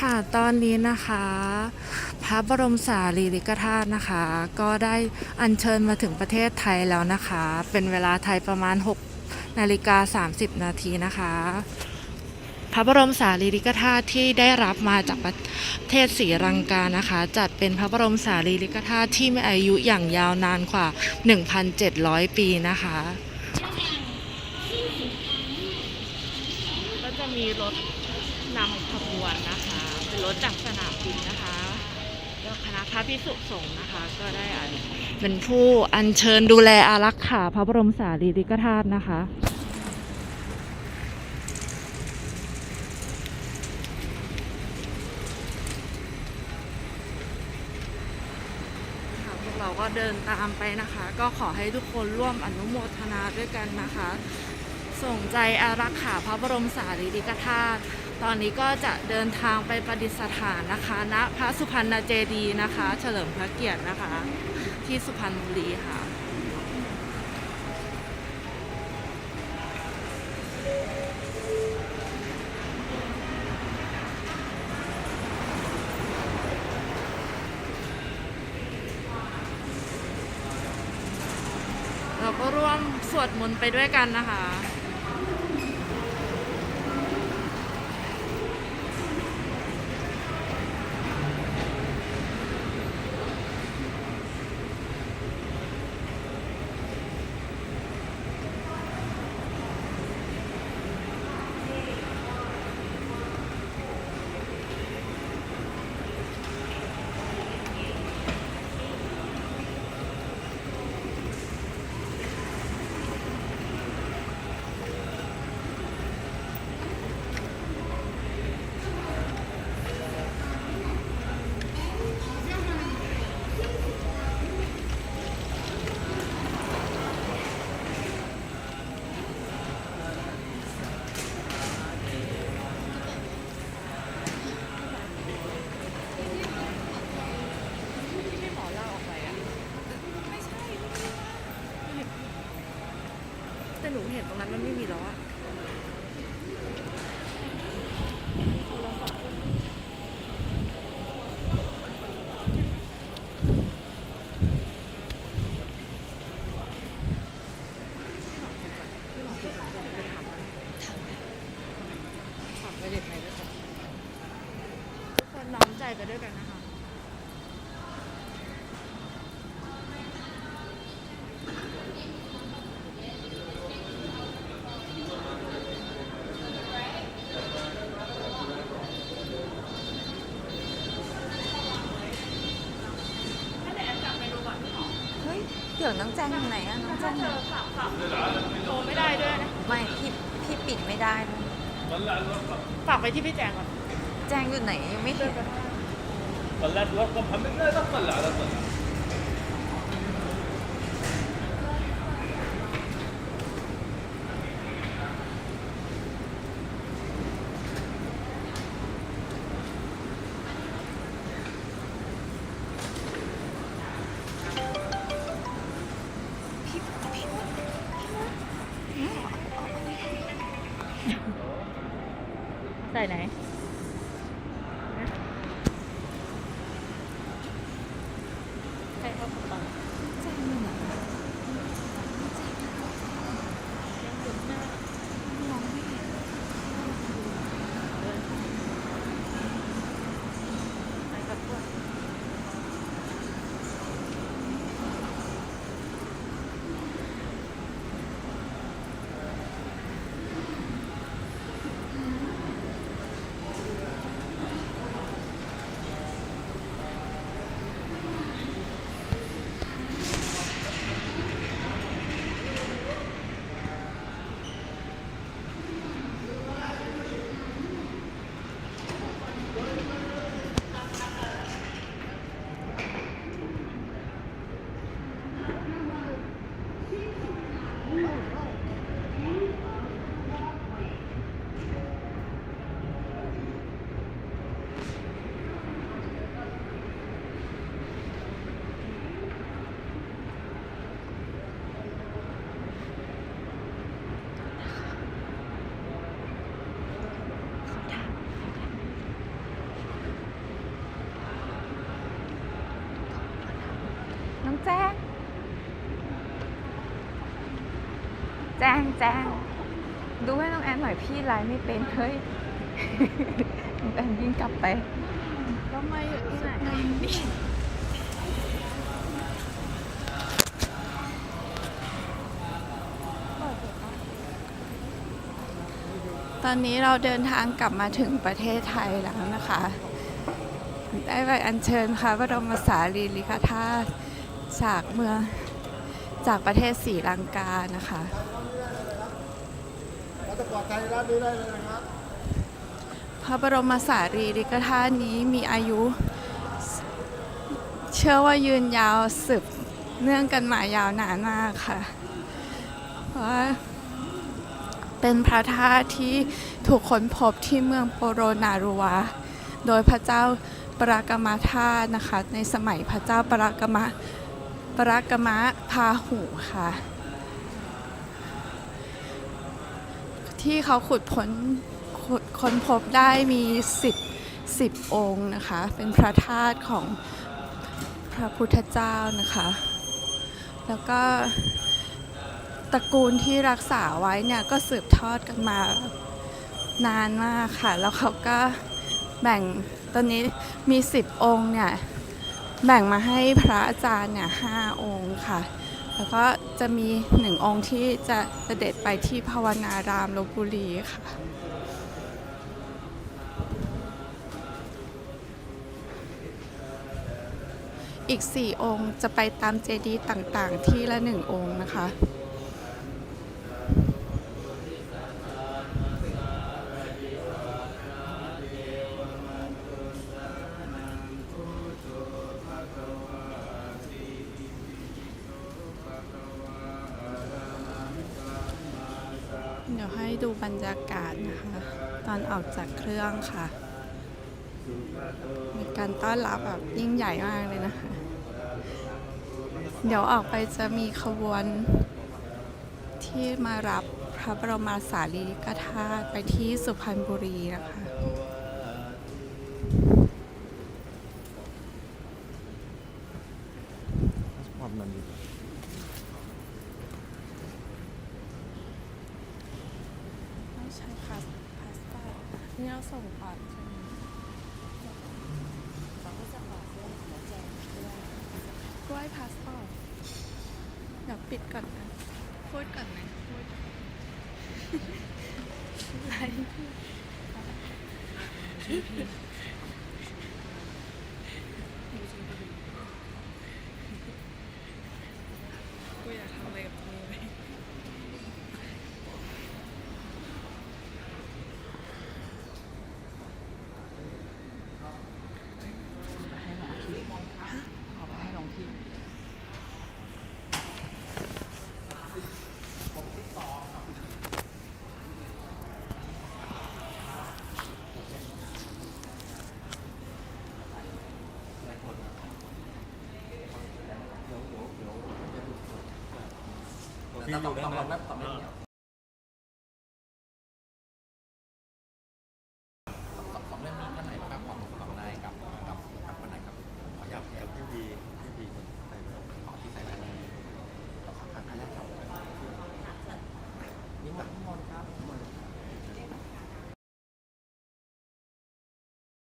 ค่ะตอนนี้นะคะ พระบรมสารีริกธาตุนะคะ ก็ได้อัญเชิญมาถึงประเทศไทยแล้วนะคะ เป็นเวลาไทยประมาณ 6 นาฬิกา 30 นาทีนะคะ พระบรมสารีริกธาตุที่ได้รับมาจากประเทศศรีลังกานะคะ จัดเป็นพระบรมสารีริกธาตุที่มีอายุอย่างยาวนานกว่า 1,700 ปีนะคะก็จะมีรถนำขบวนนะคะ เป็นรถจากสนามบินนะคะแล้วคณะพระพิสุสงฆ์นะคะ ก็ได้อันเป็นผู้อัญเชิญดูแลอารักขาพระบรมสารีริกธาตุนะคะค่ะพวกเราก็เดินตามไปนะคะ ก็ขอให้ทุกคนร่วมอนุโมทนาด้วยกันนะคะ ส่งใจอารักขาพระบรมสารีริกธาตุ ตอนนี้ก็จะเดินทางไปประดิษฐานนะคะณพระสุพรรณเจดีนะคะ เฉลิมพระเกียรตินะคะ ที่สุพรรณบุรีค่ะเราก็ร่วมสวดมนต์ไปด้วยกันนะคะ ที่หมอเล่าออกไปอะ ไม่ใช่ แต่หนูเห็นตรงนั้นมันไม่มีแล้วอะฝากไปเด็กไหนด้วยกันทุกคนน้อมใจ ไปด้วยกันนะคะเฮ้ยเดี๋ยวน้องแจ้งอยู่ไหนอะน้องแจ้งโทรไม่ได้ด้วยนะไม่พี่พี่ปิดไม่ได้นะฝากไปที่พี่แจงก่อน แจ้งอยู่ไหนยังไม่เห็น طلعت ورقه محمد لا لا تطلع لا تطلع ใส่ แจ้ง แจ้งแจ้งดูให้น้องแอนหน่อยพี่ไลน์ไม่เป็นเฮ้ยแอนยิงกลับไปก็ไม่ที่ไหนตอนนี้เราเดินทางกลับมาถึงประเทศไทยแล้วนะคะ ได้ใบอัญเชิญค่ะพระบรมสารีริกธาตุ จากเมืองจากประเทศศรีลังกานะคะพระบรมสารีริกธาตุนี้มีอายุ เชื่อว่ายืนยาวสืบเนื่องกันมายาวนานมากค่ะ เพราะว่าเป็นพระธาตุที่ถูกค้นพบที่เมืองโปโรนารุวาโดยพระเจ้าปรากมาธาตุนะคะ ในสมัยพระเจ้าปรากมะ ปรากมะพาหูค่ะ ที่เขาขุดพ้นค้นพบได้มี10 10องค์นะคะ เป็นพระธาตุของพระพุทธเจ้านะคะ แล้วก็ตระกูลที่รักษาไว้เนี่ยก็สืบทอดกันมานานมากค่ะ แล้วเขาก็แบ่งตอนนี้มี 10 องค์เนี่ย แบ่งมาให้พระอาจารย์เนี่ยห้าองค์ค่ะ แล้วก็จะมีหนึ่งองค์ที่จะเสด็จไปที่ภาวนารามลบบุรีค่ะอีก 4 องค์จะไปตามเจดีย์ต่างๆ ที่ละหนึ่งองค์นะคะ ให้ดูบรรยากาศนะคะ ตอนออกจากเครื่องค่ะ มีการต้อนรับแบบยิ่งใหญ่มากเลยนะคะ เดี๋ยวออกไปจะมีขบวนที่มารับพระบรมสารีริกธาตุไปที่สุพรรณบุรีนะคะไม่ ใช่พาสพาสต้าเนี่ยเราส่งก่อนใช่ไหมเราก็จะบอกเรื่องหังใจด้วยด้วยพาสต้าเดี๋ยวปิดก่อนนะพูดก่อนไหมพูดอะไรพี่กูอยากทำอะไรกับตรงนี้ไหม พี่อยู่ได้ไหมส